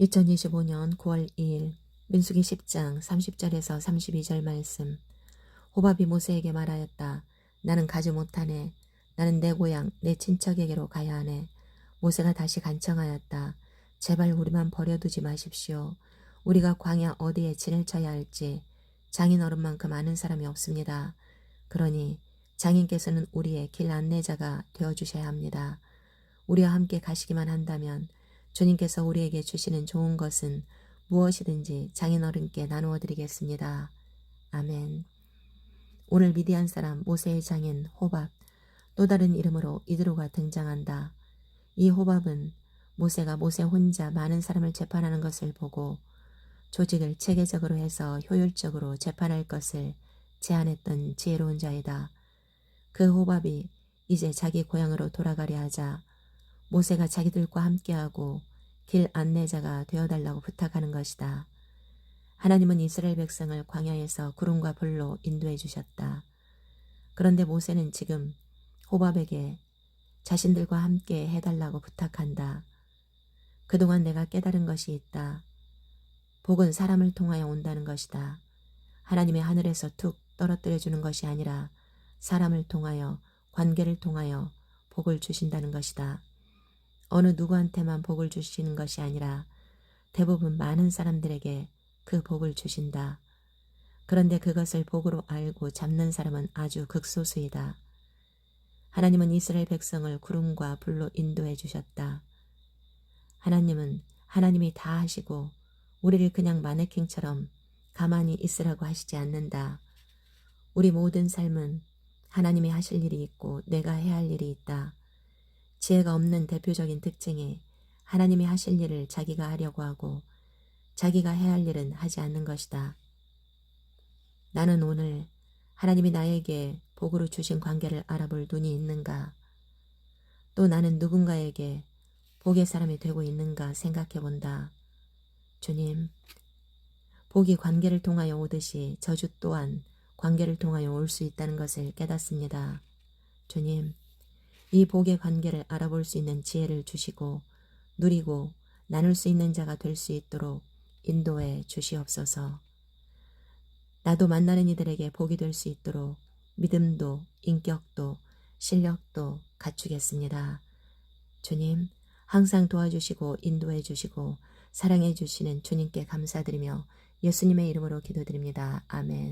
2025년 9월 2일 민수기 10장 30절에서 32절 말씀 호밥이 모세에게 말하였다. 나는 가지 못하네. 나는 내 고향 내 친척에게로 가야 하네. 모세가 다시 간청하였다. 제발 우리만 버려두지 마십시오. 우리가 광야 어디에 진을 쳐야 할지 장인 어른만큼 아는 사람이 없습니다. 그러니 장인께서는 우리의 길 안내자가 되어 주셔야 합니다. 우리와 함께 가시기만 한다면 주님께서 우리에게 주시는 좋은 것은 무엇이든지 장인 어른께 나누어 드리겠습니다. 아멘. 오늘 미디안 사람 모세의 장인 호밥 또 다른 이름으로 이드로가 등장한다. 이 호밥은 모세가 모세 혼자 많은 사람을 재판하는 것을 보고 조직을 체계적으로 해서 효율적으로 재판할 것을 제안했던 지혜로운 자이다. 그 호밥이 이제 자기 고향으로 돌아가려 하자 모세가 자기들과 함께하고 길 안내자가 되어달라고 부탁하는 것이다. 하나님은 이스라엘 백성을 광야에서 구름과 불로 인도해 주셨다. 그런데 모세는 지금 호밥에게 자신들과 함께 해달라고 부탁한다. 그동안 내가 깨달은 것이 있다. 복은 사람을 통하여 온다는 것이다. 하나님의 하늘에서 툭 떨어뜨려 주는 것이 아니라 사람을 통하여 관계를 통하여 복을 주신다는 것이다. 어느 누구한테만 복을 주시는 것이 아니라 대부분 많은 사람들에게 그 복을 주신다. 그런데 그것을 복으로 알고 잡는 사람은 아주 극소수이다. 하나님은 이스라엘 백성을 구름과 불로 인도해 주셨다. 하나님은 하나님이 다 하시고 우리를 그냥 마네킹처럼 가만히 있으라고 하시지 않는다. 우리 모든 삶은 하나님이 하실 일이 있고 내가 해야 할 일이 있다. 지혜가 없는 대표적인 특징이 하나님이 하실 일을 자기가 하려고 하고 자기가 해야 할 일은 하지 않는 것이다. 나는 오늘 하나님이 나에게 복으로 주신 관계를 알아볼 눈이 있는가? 또 나는 누군가에게 복의 사람이 되고 있는가 생각해 본다. 주님, 복이 관계를 통하여 오듯이 저주 또한 관계를 통하여 올 수 있다는 것을 깨닫습니다. 주님, 이 복의 관계를 알아볼 수 있는 지혜를 주시고 누리고 나눌 수 있는 자가 될 수 있도록 인도해 주시옵소서. 나도 만나는 이들에게 복이 될 수 있도록 믿음도 인격도 실력도 갖추겠습니다. 주님, 항상 도와주시고 인도해 주시고 사랑해 주시는 주님께 감사드리며 예수님의 이름으로 기도드립니다. 아멘.